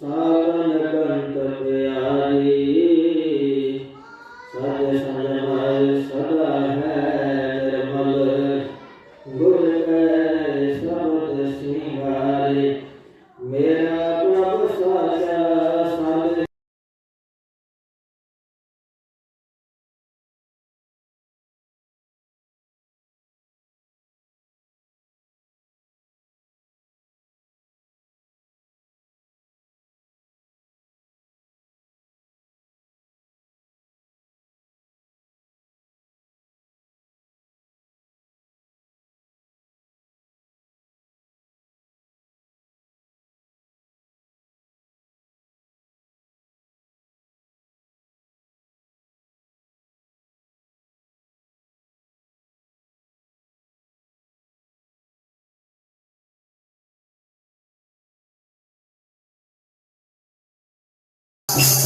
ਸਾਵਨ ਕੰਤ ਪਿਆਰੀ Christ.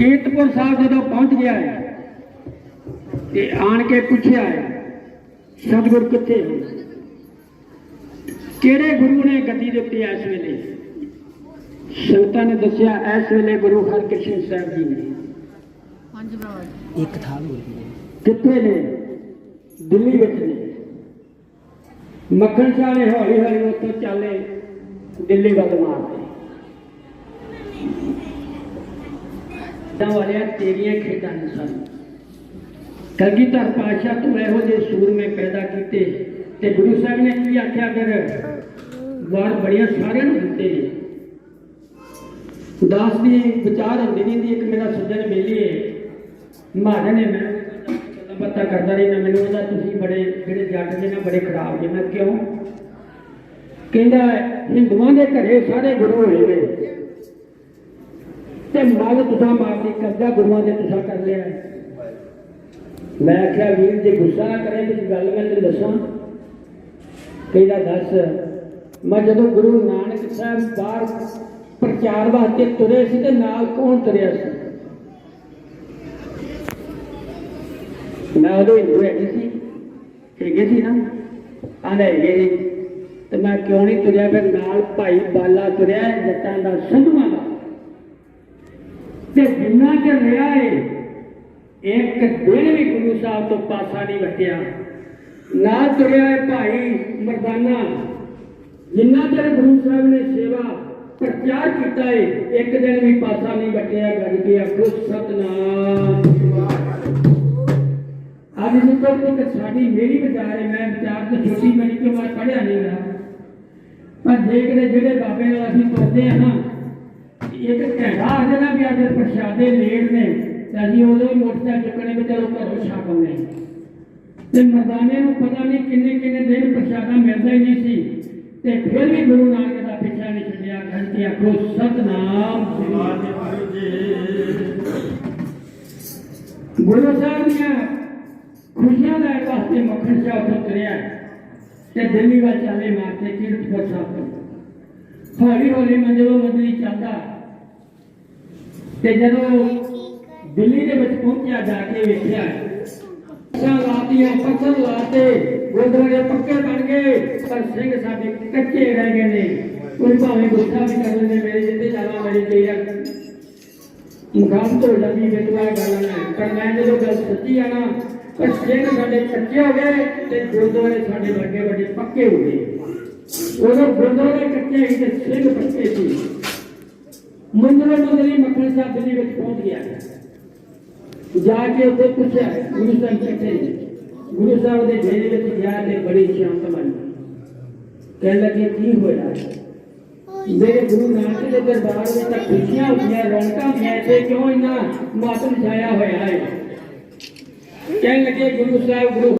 ਕੀਰਤਪੁਰ ਸਾਹਿਬ ਜਦੋਂ ਪਹੁੰਚ ਗਿਆ ਹੈ ਤੇ ਆਣ ਕੇ ਪੁੱਛਿਆ ਹੈ ਸਤਿਗੁਰ ਕਿੱਥੇ ਹੋ ਕਿਹੜੇ ਗੁਰੂ ਨੇ ਗੱਦੀ ਦਿੱਤੀ ਇਸ ਵੇਲੇ ਸੰਤਾਂ ਨੇ ਦੱਸਿਆ ਇਸ ਵੇਲੇ ਗੁਰੂ ਹਰਕ੍ਰਿਸ਼ਨ ਸਾਹਿਬ ਜੀ ਨੇ ਪੰਜ ਭਰਾ ਇੱਕ ਥਾਲ ਹੋਰ ਵੀ ਕਿੱਥੇ ਨੇ ਦਿੱਲੀ ਵਿੱਚ ਨੇ ਮੱਖਣ ਸ਼ਾਹ ਨੇ ਹੌਲੀ ਹੌਲੀ ਉੱਥੋਂ ਚੱਲੇ, ਦਿੱਲੀ ਵੱਲ ਮਾਰਦੇ ਤਾਂ ਵਾਲਿਆ, ਤੇਰੀਆਂ ਖੇਡਾਂ ਨੇ ਸਨ। ਕਲਗੀਧਰ ਪਾਤਸ਼ਾਹ ਤੂੰ ਇਹੋ ਜਿਹੇ ਸੂਰਮੇ ਪੈਦਾ ਕੀਤੇ ਤੇ ਗੁਰੂ ਸਾਹਿਬ ਨੇ ਕੀ ਆਖਿਆ ਫਿਰ? ਵਾਰ ਬੜੀਆਂ ਸਾਰਿਆਂ ਨੂੰ ਦਿੱਤੇ। ਨੇ ਦਾਸ ਦੀ ਵਿਚਾਰ ਹੁੰਦੀ ਨਹੀਂ ਦੀ ਇੱਕ ਮੇਰਾ ਸੱਜਣ ਮੇਲੀਏ। ਮਹਾਰਾਜ ਨੇ ਮੈਂ ਪਤਾ ਕਰਦਾ ਰਹੀ ਨਾ ਮੈਨੂੰ ਕਹਿੰਦਾ ਤੁਸੀਂ ਬੜੇ, ਜਿਹੜੇ ਜੱਟ ਨੇ ਨਾ ਬੜੇ ਖਰਾਬ ਜੇ ਮੈਂ ਕਿਉਂ? ਕਹਿੰਦਾ, ਹਿੰਦੂਆਂ ਦੇ ਘਰੇ ਸਾਰੇ ਗੁਰੂ ਹੋਏ ਨੇ। ਤੇ ਮਨ ਤੁਸਾਂ ਮਾਰਦੀ ਕਬਜ਼ਾ ਗੁਰੂਆਂ ਦੇ ਤੁਸਾਂ ਕਰ ਲਿਆ। ਮੈਂ ਆਖਿਆ ਵੀਰ ਜੇ, ਗੁੱਸਾ ਨਾ ਕਰੇ ਤੇ ਗੱਲ ਮੈਂ ਤੈਨੂੰ ਦੱਸਾਂ। ਕਹਿੰਦਾ, ਦੱਸ, ਮੈਂ ਜਦੋਂ ਗੁਰੂ ਨਾਨਕ ਸਾਹਿਬ ਬਾਹਰ ਪ੍ਰਚਾਰ ਵਾਸਤੇ ਤੁਰੇ ਸੀ ਤੇ ਨਾਲ ਕੌਣ ਤੁਰਿਆ ਸੀ? ਮੈਂ ਉਦੋਂ ਹਿੰਦੂ ਹੈਗੀ ਸੀ ਹੈਗੇ ਸੀ ਨਾ ਆਂਦਾ ਹੈਗੇ ਸੀ ਤੇ ਮੈਂ ਕਿਉਂ ਨਹੀਂ ਤੁਰਿਆ ਫਿਰ ਨਾਲ ਭਾਈ ਬਾਲਾ ਤੁਰਿਆ ਜੱਟਾਂ ਦਾ ਸੰਧੂਆਂ ਦਾ ਤੇ ਜਿੰਨਾ ਚਿਰ ਰਿਹਾ ਏ ਇੱਕ ਦਿਨ ਵੀ ਗੁਰੂ ਸਾਹਿਬ ਤੋਂ ਪਾਸਾ ਨਹੀਂ ਵਟਿਆ ਨਾ ਤੁਰਿਆ ਏ ਭਾਈ ਮਰਦਾਨਾ ਜਿੰਨਾ ਚਿਰ ਗੁਰੂ ਸਾਹਿਬ ਨੇ ਸੇਵਾ ਪ੍ਰਚਾਰ ਕੀਤਾ ਏ ਇੱਕ ਦਿਨ ਵੀ ਪਾਸਾ ਨਹੀਂ ਵਟਿਆ ਗੱਜ ਆਖੋ ਸਤਨਾਮ ਅੱਜ ਜਿੱਦੋਂ ਤੱਕ ਸਾਡੀ ਮੇਰੀ ਵਿਚਾਰ ਮੈਂ ਵਿਚਾਰ ਤੇ ਛੋਟੀ ਮੇਰੀ ਕਿਉਂ ਮੈਂ ਪੜਿਆ ਨਹੀਂ ਗਾ ਪਰ ਦੇਖਦੇ ਜਿਹੜੇ ਬਾਬੇ ਨਾਲ ਅਸੀਂ ਤੁਰਦੇ ਆ ਨਾ ਇੱਕ ਘੰਟਾ ਆ ਜਾਣਾ ਵੀ ਅੱਜ ਪ੍ਰਸ਼ਾਦੇ ਲੇਟ ਨੇ ਤੇ ਅਸੀਂ ਉਦੋਂ ਹੀ ਮੋਟਰਸਾਈਕਲ ਚੁੱਕਣੇ ਵੀ ਚਲੋ ਘਰੋਂ ਛਾਪ ਆਉਂਦੇ ਤੇ ਮਰਦਾਨੇ ਨੂੰ ਪਤਾ ਨਹੀਂ ਕਿੰਨੇ ਕਿੰਨੇ ਦਿਨ ਪ੍ਰਸ਼ਾਦਾ ਮਿਲਦਾ ਹੀ ਨਹੀਂ ਸੀ। ਤੇ ਫਿਰ ਵੀ ਗੁਰੂ ਨਾਨਕ ਦਾ ਪਿੱਛਾ ਨਹੀਂ ਛੱਡਿਆ ਕਹਿ ਕੇ ਆਖੋ ਸਤਨਾਮ ਸ੍ਰੀ ਵਾਹਿਗੁਰੂ ਗੁਰੂ ਸਾਹਿਬ ਦੀਆਂ ਖੁਸ਼ੀਆਂ ਦਾ ਵਾਸਤੇ ਮੱਖਣ ਸ਼ਾਹ ਤੋਂ ਤੇ ਦਿੱਲੀ ਵੱਲ ਚਾਲੇ ਮਾਰਤੇ ਕੀਰਤਪੁਰ ਸਾਹਿਬ ਤੋਂ। ਹੌਲੀ ਹੌਲੀ ਮੈਂ ਜਦੋਂ ਚੱਲਦਾ ਤੇ ਜਦੋਂ ਦਿੱਲੀ ਦੇ ਵਿੱਚ ਪਹੁੰਚਿਆ ਜਾ ਕੇ ਵੇਖਿਆ ਸਾਂ ਲਾਤੀਆਂ ਪੱਥਰ ਲਾਤੇ, ਗੁਰਦੁਆਰੇ ਪੱਕੇ ਬਣ ਗਏ, ਪਰ ਸਿੰਘ ਸਾਡੇ ਕੱਚੇ ਰਹਿ ਗਏ ਨੇ। ਕੋਈ ਭਾਵੇਂ ਗੁੱਸਾ ਵੀ ਕਰ ਲੈਂਦੇ ਮੇਰੇ ਜਿੱਤੇ ਜਾਣਾ, ਮੇਰੀ ਕਈ ਮੁਕਾਮ ਤੋਂ ਲੱਗੀ ਵਿਦਵਾ ਗੱਲ ਹੈ। ਪਰ ਮੈਂ ਜਦੋਂ ਗੱਲ ਸੱਚੀ ਆ ਨਾ ਪਰ ਸਿੰਘ ਸਾਡੇ ਕੱਚੇ ਹੋ ਗਏ ਤੇ ਗੁਰਦੁਆਰੇ ਸਾਡੇ ਲੱਗੇ ਵੱਡੇ ਪੱਕੇ ਹੋ ਗਏ। ਉਦੋਂ ਗੁਰਦੁਆਰੇ ਕੱਚੇ ਸੀ ਤੇ ਸਿੰਘ ਪੱਕੇ ਸੀ। ਮੰਦਰੇ ਮੰਦਰੀ ਮੱਖਣ ਸਾਹਿਬ ਦਿੱਲੀ ਵਿੱਚ ਪਹੁੰਚ ਗਿਆ। ਜਾ ਕੇ ਉੱਥੇ ਪੁੱਛਿਆ, ਗੁਰੂ ਸਾਹਿਬ ਕਿੱਥੇ ਨੇ? ਗੁਰੂ ਸਾਹਿਬ ਦੇ ਡੇਰੇ ਵਿੱਚ ਗਿਆ ਤੇ ਬੜੀ ਸ਼ਾਂਤ ਬਣੀ। ਕਹਿਣ ਲੱਗੇ, ਕੀ ਹੋਇਆ? ਮੇਰੇ ਗੁਰੂ ਨਾਨਕ ਦੇ ਦਰਬਾਰ ਵਿੱਚ ਤਾਂ ਖੁਸ਼ੀਆਂ ਹੁੰਦੀਆਂ, ਰੌਣਕਾਂ ਹੁੰਦੀਆਂ ਤੇ ਕਿਉਂ ਇੰਨਾ ਮਾਤਮ ਛਾਇਆ ਹੋਇਆ ਹੈ? ਕਹਿਣ ਲੱਗੇ ਗੁਰੂ ਸਾਹਿਬ ਗੁਰੂ